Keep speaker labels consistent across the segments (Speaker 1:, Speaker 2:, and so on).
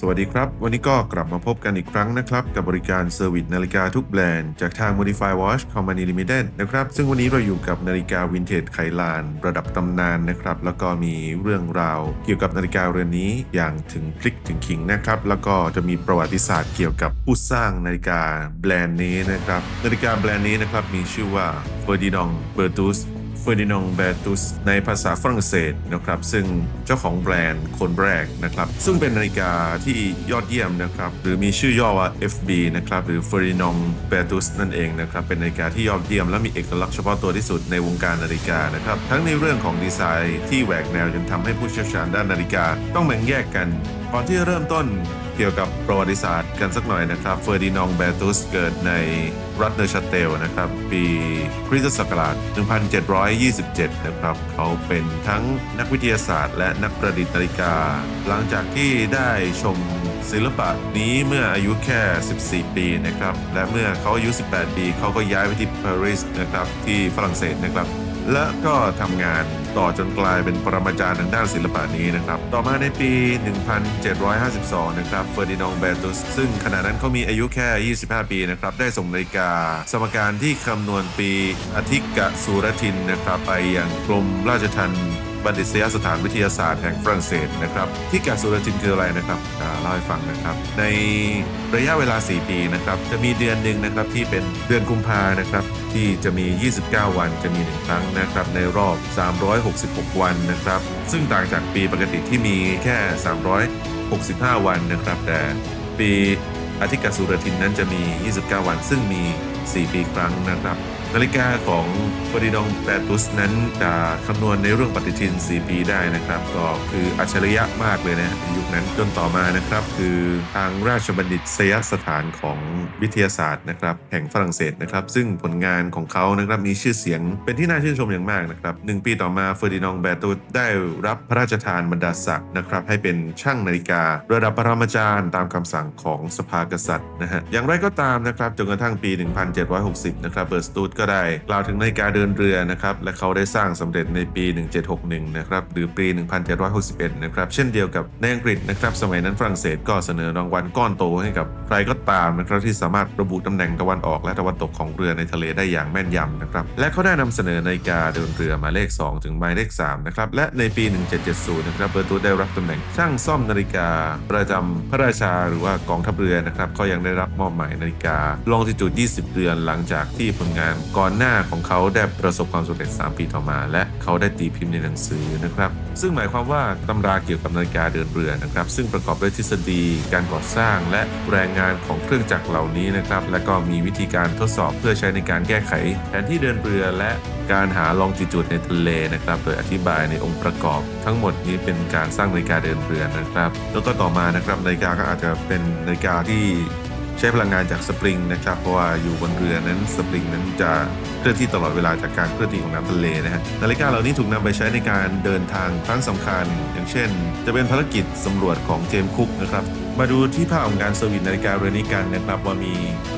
Speaker 1: สวัสดีครับ วันนี้ก็กลับมาพบกันอีกครั้งนะครับ กับบริการเซอร์วิสนาฬิกาทุกแบรนด์ จากทาง Modify Watch Company Limited นะครับ ซึ่งวันนี้เราอยู่กับนาฬิกาวินเทจไขลาน ระดับตำนานนะครับ แล้วก็มีเรื่องราวเกี่ยวกับนาฬิกาเรือนนี้อย่างถึงพลิกถึงขิงนะครับ แล้วก็จะมีประวัติศาสตร์เกี่ยวกับผู้สร้างนาฬิกาแบรนด์นี้นะครับนาฬิกาแบรนด์นี้นะครับมีชื่อว่า Ferdinand Bertus ฟอร์ดินองเบตุสในภาษาฝรั่งเศสนะครับซึ่งเจ้าของแบรนด์คนแรกนะครับ ซึ่งเป็นนาฬิกาที่ยอดเยี่ยมนะครับหรือมีชื่อย่อว่า FB นะครับหรือ Ferdinand Bertus นั่นเองนะครับเป็นนาฬิกาที่ยอดเยี่ยมและมีเอกลักษณ์เฉพาะตัวที่สุดในวงการนาฬิกานะครับทั้งในเรื่องของดีไซน์ที่แหวกแนวจนทำให้ผู้เชี่ยวชาญด้านนาฬิกา ต้องแบ่งแยกกันก่อนที่จะเริ่มต้น เกี่ยวกับประวัติศาสตร์กันสักหน่อยนะครับ เฟอร์ดินองเบตุสเกิดในรัฐเนอร์ชัตเตลนะครับ ปีคริสตศักราช 1727 นะครับ เขาเป็นทั้งนักวิทยาศาสตร์ และนักประดิษฐ์นาฬิกา หลังจากที่ได้ชมศิลปะนี้เมื่ออายุแค่ 14 ปีนะครับ และเมื่อเขาอายุ 18 ปี เขาก็ย้ายไปที่ปารีสนะครับ ที่ฝรั่งเศสนะครับ และก็ทำงานต่อจนกลายเป็นปรมาจารย์ทางด้านศิลปะนี้นะครับ ต่อมาในปี 1752 นะครับเฟอร์ดินองเบตุส ซึ่งขณะนั้นเขามีอายุแค่ 25 ปีนะครับ ได้ส่งนาฬิกา สมการที่คำนวณปีอธิกะสุรทินนะครับ ไปยังกรมราชทัณฑ์ บัณฑิตยสถานวิทยาศาสตร์แห่งฝรั่งเศสนะครับ ที่กาสุรทินคืออะไรนะครับเล่าให้ฟังนะครับ ในระยะเวลา 4 ปีนะครับ จะมีเดือนหนึ่งนะครับที่เป็นเดือนกุมภานะครับ ที่จะมี 29 วันจะมี1ครั้งนะครับ ในรอบ 366 วันนะครับ ซึ่งต่างจากปีปกติที่มีแค่ 365 วันนะครับ แต่ปีอาทิตย์กสุรทินนั้นจะมี 29 วัน ซึ่งมี 4 ปีครั้งนะครับ นาฬิกาของฟอริดองแปตุสนั้นจะคำนวณในเรื่องปฏิทิน 4 ปีได้นะครับก็คืออัจฉริยะมากเลยนะยุคนั้นจนต่อมานะครับ คือทางราชบัณฑิตยสถานของวิทยาศาสตร์นะครับแห่งฝรั่งเศสนะครับ ซึ่งผลงานของเขานะครับมีชื่อเสียงเป็นที่น่าชื่นชมอย่างมากนะครับหนึ่งปีต่อมาเฟอร์ดินองแบตุสได้รับพระราชทานบรรดาศักดิ์นะครับให้เป็นช่างนาฬิการะดับปรมาจารย์ตามคำสั่งของสภากษัตริย์นะฮะอย่างไรก็ตามนะครับจนกระทั่งปี 1760 นะครับเบิร์สตูดก็ได้กล่าวถึงนาฬิกาเดินเรือนะครับและเขาได้สร้างสำเร็จในปี 1761 นะครับหรือปี 1761 นะครับเช่นเดียวกับในอังกฤษนะครับสมัยนั้นฝรั่งเศสก็เสนอรางวัลก้อนโตให้กับใครก็ตามนะครับที่สามารถระบุตำแหน่งตะวันออกและตะวันตกของเรือในทะเลได้อย่างแม่นยำนะครับและเขาได้นำเสนอนาฬิกาเดินเรือมาเลข 2 ถึงหมายเลข3นะครับและในปี 1770 นะครับเบอร์ตูได้รับตำแหน่งช่างซ่อมนาฬิกา ประจำพระราชาหรือว่ากองทัพเรือนะครับเขายังได้รับมอบหมายนาฬิกาลองจิจูด20 เดือนหลังจากที่ผลงานก่อนหน้าของเขาได้ประสบความสำเร็จ 3 ปีต่อมา และเขาได้ตีพิมพ์ในหนังสือนะครับ ซึ่งหมายความว่าตำราเกี่ยวกับนาฬิกาเดินเรือนะครับ ซึ่งประกอบด้วยทฤษฎี การก่อสร้าง และแรงงานของเครื่องจักรเหล่านี้นะครับ และก็มีวิธีการทดสอบเพื่อใช้ในการแก้ไข แผนที่เดินเรือและการหาลองจิจูดในทะเลนะครับ โดยอธิบายในองค์ประกอบ ทั้งหมดนี้เป็นการสร้างนาฬิกาเดินเรือนะครับ แล้วก็ต่อมานะครับนาฬิกาก็อาจจะเป็นนาฬิกาที่ ใช้พลังงานจากสปริงนะครับ เพราะว่าอยู่บนเรือนั้นสปริงนั้นจะเคลื่อนที่ตลอดเวลาจากการเคลื่อนที่ของน้ำทะเลนะฮะนาฬิกาเหล่านี้ถูกนำไปใช้ในการเดินทางครั้งสำคัญ อย่างเช่น จะเป็นภารกิจสำรวจของเจมส์คุกนะครับ มาดูที่ภาพของการเซอร์วิสนาฬิกาเรือนนี้กันนะครับว่ามี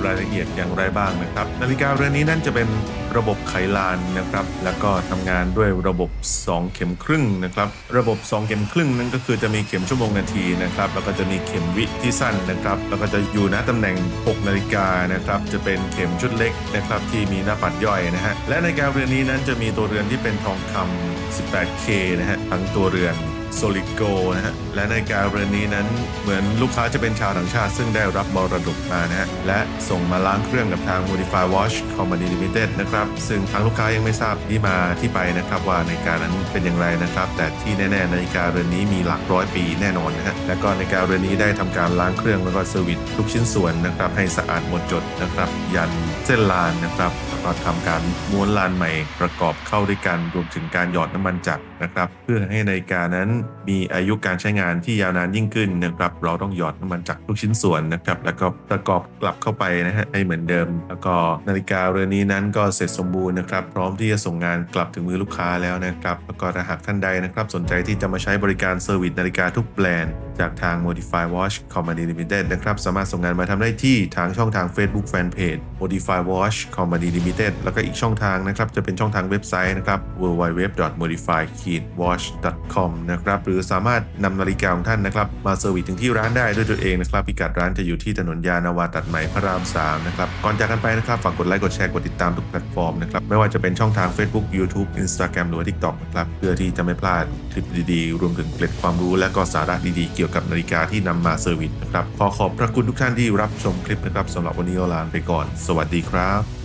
Speaker 1: รายละเอียดอย่างไรบ้างนะครับ นาฬิกาเรือนนี้นั่นจะเป็นระบบไขลานนะครับ แล้วก็ทำงานด้วยระบบ 2 เข็มครึ่งนะครับ ระบบ 2 เข็มครึ่งนั่นก็คือจะมีเข็มชั่วโมงนาทีนะครับ แล้วก็จะมีเข็มวิที่สั้นนะครับ แล้วก็จะอยู่ณตำแหน่ง 6 นาฬิกานะครับ จะเป็นเข็มชุดเล็กนะครับที่มีหน้าปัดย่อยนะฮะ และนาฬิกาเรือนนี้นั้นจะมีตัวเรือนที่เป็นทองคำ 18K นะฮะทั้งตัวเรือน Solid Gold นะฮะ และในกาเรือนนี้นั้นเหมือนลูกค้าจะเป็นชาวต่างชาติ ซึ่งได้รับมรดกมานะฮะ และส่งมาล้างเครื่องกับทาง Modify Watch Company Limited นะครับ ซึ่งทางลูกค้ายังไม่ทราบที่มาที่ไปนะครับว่าในการนั้นเป็นอย่างไรนะครับ แต่ที่แน่ๆ นาฬิกาเรือนนี้มีหลักร้อยปีแน่นอนนะฮะ และก็นาฬิกาเรือนนี้ได้ทำการล้างเครื่องแล้วก็เซอร์วิสทุกชิ้นส่วนนะครับให้สะอาดหมดจดนะครับ ยันเส้นลานนะครับแล้วก็ทำการม้วนลานใหม่ประกอบเข้าด้วยกันรวมถึงการหยอดน้ำมันจักรนะครับ เพื่อให้นาฬิกานั้นมีอายุการใช้งานที่ยาวนานยิ่งขึ้นนะครับเราต้องหยอดน้ำมันจากทุกชิ้นส่วนนะครับแล้วก็ประกอบกลับเข้าไปนะฮะให้เหมือนเดิม แล้วก็นาฬิกาเรือนนี้นั้นก็เสร็จสมบูรณ์นะครับพร้อมที่จะส่งงานกลับถึงมือลูกค้าแล้วนะครับแล้วก็ถ้าหากท่านใดนะครับสนใจที่จะมาใช้บริการเซอร์วิสนาฬิกาทุกแบรนด์ จากทาง Modify Watch Company Limited นะครับ สามารถส่งงานมาทำได้ที่ทางช่องทาง Facebook Fanpage Modify Watch Company Limited แล้วก็อีกช่องทางนะครับ จะเป็นช่องทางเว็บไซต์นะครับ www.modify-watch.com นะครับ หรือสามารถนำนาฬิกาของท่านนะครับ มาเซอร์วิสถึงที่ร้านได้ด้วยตัวเองนะครับ พิกัดร้านจะอยู่ที่ถนนยานาวาตัดใหม่พระราม 3 นะครับ ก่อนจากกันไปนะครับ ฝากกดไลค์ กดแชร์ กดติดตามทุกแพลตฟอร์มนะครับ ไม่ว่าจะเป็นช่องทาง Facebook YouTube Instagram หรือว่า TikTok นะครับ เพื่อที่จะไม่พลาดคลิปดีๆ รวมถึงเกร็ดความรู้และก็สาระดีๆ เกี่ยวกับนาฬิกาที่นำมาเซอร์วิสนะครับ ขอขอบพระคุณทุกท่านที่รับชมคลิปนะครับสำหรับวันนี้เราลาไปก่อน สวัสดีครับ